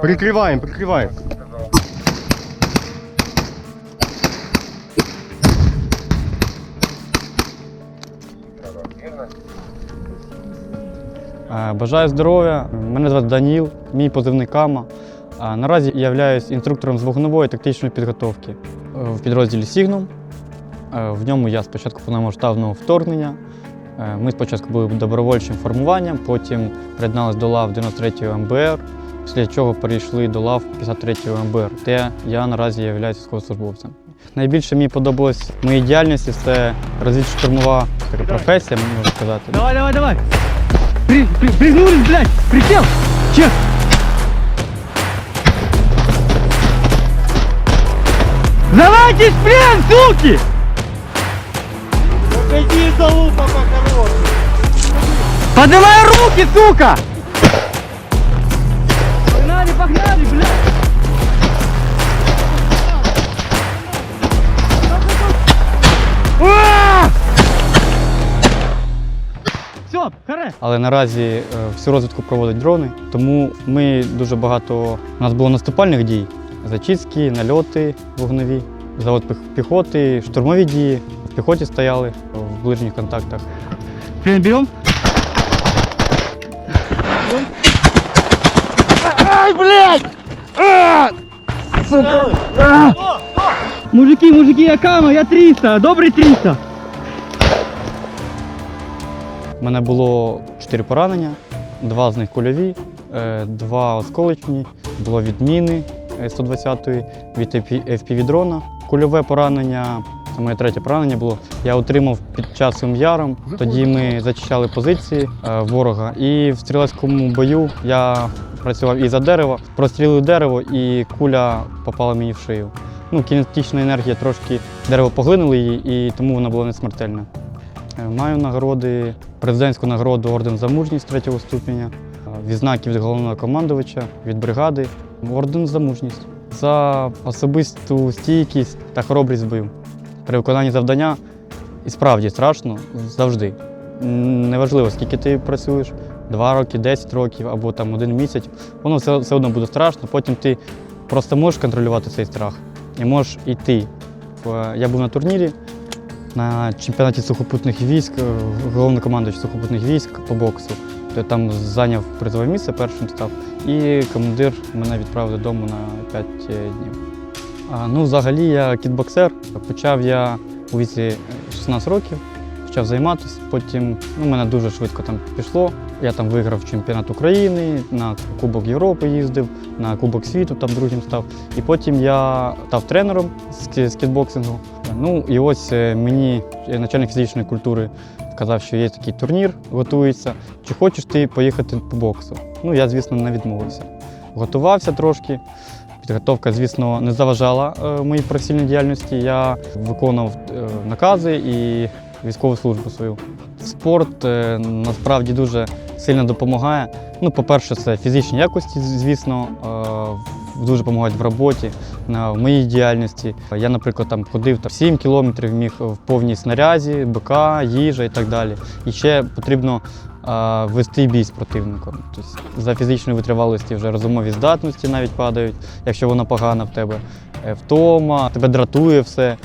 Прикриваємо, прикриваємо. Е, Бажаю здоров'я. Мене звати Даніл, мій позивний Кама. Е, Наразі я являюсь інструктором з вогневої тактичної підготовки е, в підрозділі Сігнум. В ньому я спочатку повномасштабного вторгнення. Ми спочатку були добровольчим формуванням, потім приєдналися до лав 93-ї МБР, після чого перейшли до лав 53-ї МБР, де я наразі являюсь військовослужбовцем. Найбільше мені подобалось моїй діяльності це розвідштурмова така професія, можна сказати. Давай, давай, давай. При, при, пригнулись, блядь. Присел. Чек. Сдавайтесь в плен, суки! Иди залупа по-хорошему. Поднимай руки, сука! Але наразі е, всю розвідку проводять дрони, тому ми дуже багато. У нас було наступальних дій: зачистки, нальоти вогневі, завод піхоти, штурмові дії. В піхоті стояли в ближніх контактах. Берем? Ай, блядь! А! Сука! А! Мужики, мужики, я Кама, я 300, добрий 300. У мене було чотири поранення, два з них кульові, е, два осколочні, було від міни е, 120-ї, від FPV-дрона. Кульове поранення, це моє третє поранення було. Я отримав під час ум'яром. Тоді ми зачищали позиції е, ворога. І в стрілецькому бою я працював із за дерева, прострілив дерево, і куля попала мені в шию. Ну, кінетична енергія трошки дерево поглинуло її, і тому вона була не смертельна. Маю нагороди, президентську нагороду Орден за мужність третього ступеня, е, відзнаки від головного командувача, від бригади, орден за мужність, за особисту стійкість та хоробрість в бою. При виконанні завдання і справді страшно завжди. Неважливо, скільки ти працюєш, 2 роки, 10 років або там один місяць, воно все, все одно буде страшно. Потім ти просто можеш контролювати цей страх і можеш йти. Я був на турнірі, на чемпіонаті сухопутних військ, е, головнокомандуючий сухопутних військ по боксу. Я там зайняв призове місце, першим став, і командир мене відправив додому на 5 днів. А, ну, взагалі я кітбоксер. Почав я у віці е, 16 років, почав займатися. Потім ну, мене дуже швидко там пішло. Я там виграв чемпіонат України, на Кубок Європи їздив, на Кубок світу там другим став. І потім я став тренером з кітбоксингу. Ну і ось е, мені е, начальник фізичної культури сказав, що є такий турнір, готується. Чи хочеш ти поїхати по боксу? Ну я, звісно, не відмовився. Готувався трошки. Підготовка, звісно, не заважала е, моїй професійній діяльності. Я виконував накази і військову службу свою. Спорт насправді дуже сильно допомагає. Ну, по-перше, це фізичні якості, звісно, дуже допомагають в роботі, в моїй діяльності. Я, наприклад, там ходив там, 7 кілометрів, міг в повній снарязі, БК, їжа і так далі. І ще потрібно а, вести бій з противником. Тобто за фізичною витривалості вже розумові здатності навіть падають, якщо вона погана в тебе. Е, Втома, тебе дратує все,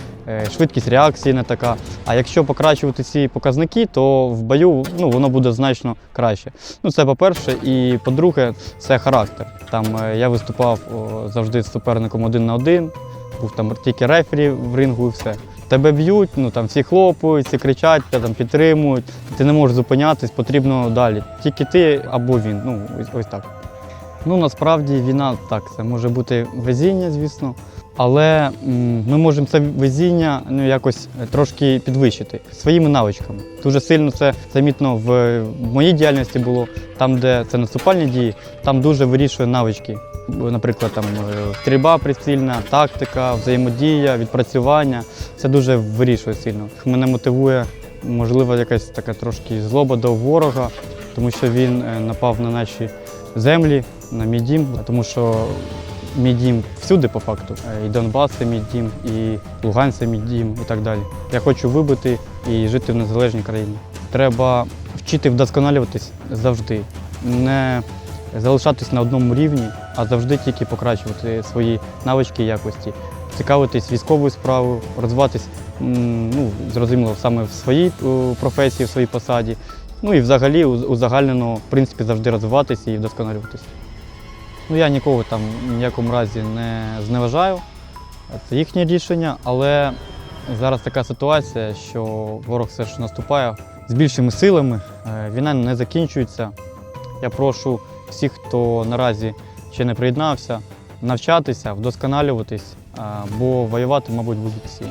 швидкість реакції не така. А якщо покращувати ці показники, то в бою ну, воно буде значно краще. Ну, це по-перше, і по-друге, це характер. Там е, я виступав завжди з суперником один на один, був там тільки рефері в рингу і все. Тебе б'ють, ну там всі хлопають, всі кричать, тебе там підтримують. Ти не можеш зупинятись, потрібно далі. Тільки ти або він. Ну, ось так. Ну насправді війна так, це може бути везіння, звісно. Але ми можемо це везіння ну, якось е, трошки підвищити своїми навичками. Дуже сильно це замітно в моїй діяльності було, там, де це наступальні дії, там дуже вирішує навички. Наприклад, там е, стрільба прицільна, тактика, взаємодія, відпрацювання. Це дуже вирішує сильно. Мене мотивує, можливо, якась така трошки злоба до ворога, тому що він е, напав на наші землі, на мій дім, тому що мій дім всюди по факту. Е, І Донбас це мій дім, і Луганськ це мій дім, і так далі. Я хочу вибити і жити в незалежній країні. Треба вчити вдосконалюватись завжди, не залишатись на одному рівні, а завжди тільки покращувати свої навички і якості, цікавитись військовою справою, розвиватись, ну, зрозуміло, саме в своїй професії, в своїй посаді. Ну і взагалі узагальнено, в принципі, завжди розвиватися і вдосконалюватися. Ну, я нікого там ніякому разі не зневажаю. Це їхнє рішення, але зараз така ситуація, що ворог все ж наступає з більшими силами. Е, Війна не закінчується. Я прошу всіх, хто наразі ще не приєднався, навчатися, вдосконалюватись, е, бо воювати, мабуть, будуть всі.